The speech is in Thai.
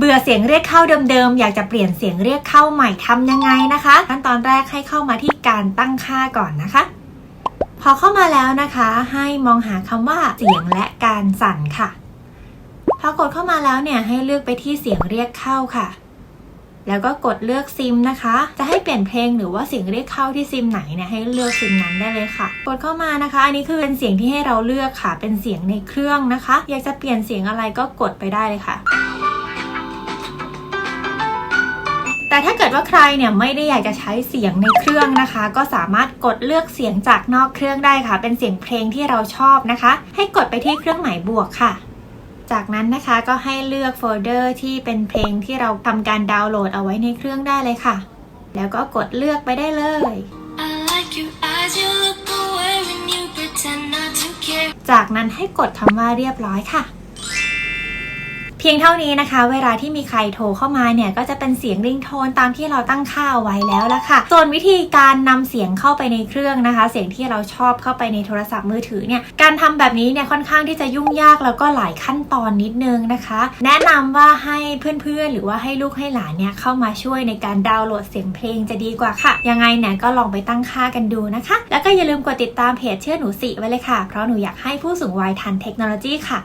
เบื่อเสียงเรียกเข้าเดิมๆ อยากจะเปลี่ยนเสียงเรียกเข้าใหม่ทำยังไงนะคะ ขั้นตอนแรกให้เข้ามาที่การตั้งค่าก่อนนะคะ พอเข้ามาแล้วนะคะ ให้มองหาคำว่าเสียงและการสั่นค่ะ พอกดเข้ามาแล้วเนี่ยให้เลือกไปที่เสียงเรียกเข้าค่ะ แล้วก็กดเลือกซิมนะคะ จะให้เปลี่ยนเพลงหรือว่าเสียงเรียกเข้าที่ซิมไหนเนี่ยให้เลือกซิมนั้นได้เลยค่ะ กดเข้ามานะคะ อันนี้คือเป็นเสียงที่ให้เราเลือกค่ะ เป็นเสียงในเครื่องนะคะ อยากจะเปลี่ยนเสียงอะไรก็กดไปได้เลยค่ะ แต่ถ้าเกิดว่าใครเนี่ยไม่ได้อยากจะใช้เสียงในเครื่องนะคะ ก็สามารถกดเลือกเสียงจากนอกเครื่องได้ค่ะ เป็นเสียงเพลงที่เราชอบนะคะ ให้กดไปที่เครื่องหมายบวกค่ะ จากนั้นนะคะก็ให้เลือกโฟลเดอร์ที่เป็นเพลงที่เราทำการดาวน์โหลดเอาไว้ในเครื่องได้เลยค่ะ แล้วก็กดเลือกไปได้เลย I like your eyes, you look away when you pretend not to care. จากนั้นให้กดคำว่าเรียบร้อยค่ะ เพียงเท่านี้นะคะ เวลาที่มีใครโทรเข้ามาเนี่ยก็จะเป็นเสียงริงโทนตามที่เราตั้งค่าไว้แล้วละค่ะ ส่วนวิธีการนำเสียงเข้าไปในเครื่องนะคะ เสียงที่เราชอบเข้าไปในโทรศัพท์มือถือเนี่ยการทำแบบนี้เนี่ยค่อนข้างที่จะยุ่งยากแล้วก็หลายขั้นตอนนิดนึงนะคะ แนะนำว่าให้เพื่อนๆ หรือว่าให้ลูกให้หลานเนี่ยเข้ามาช่วยในการดาวน์โหลดเสียงเพลงจะดีกว่าค่ะ ยังไงเนี่ยก็ลองไปตั้งค่ากันดูนะคะ แล้วก็อย่าลืมกดติดตามเพจเชื่อหนูสิไว้เลยค่ะ เพราะหนูอยากให้ผู้สูงวัยทันเทคโนโลยีค่ะ